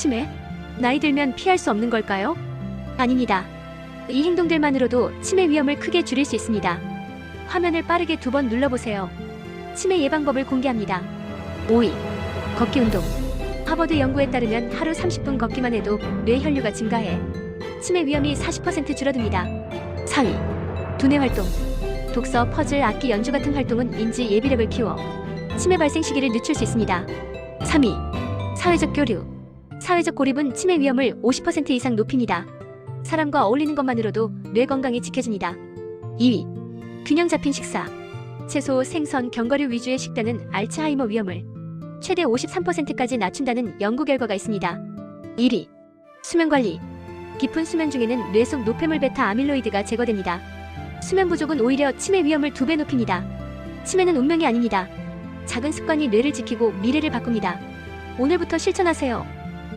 치매? 나이 들면 피할 수 없는 걸까요? 아닙니다. 이 행동들만으로도 치매 위험을 크게 줄일 수 있습니다. 화면을 빠르게 두 번 눌러보세요. 치매 예방법을 공개합니다. 5위. 걷기 운동. 하버드 연구에 따르면 하루 30분 걷기만 해도 뇌 혈류가 증가해 치매 위험이 40% 줄어듭니다. 4위. 두뇌 활동. 독서, 퍼즐, 악기 연주 같은 활동은 인지 예비력을 키워 치매 발생 시기를 늦출 수 있습니다. 3위. 사회적 교류. 사회적 고립은 치매 위험을 50% 이상 높입니다. 사람과 어울리는 것만으로도 뇌 건강이 지켜집니다. 2위. 균형 잡힌 식사. 채소, 생선, 견과류 위주의 식단은 알츠하이머 위험을 최대 53%까지 낮춘다는 연구 결과가 있습니다. 1위. 수면 관리. 깊은 수면 중에는 뇌 속 노폐물 베타 아밀로이드가 제거됩니다. 수면 부족은 오히려 치매 위험을 두 배 높입니다. 치매는 운명이 아닙니다. 작은 습관이 뇌를 지키고 미래를 바꿉니다. 오늘부터 실천하세요.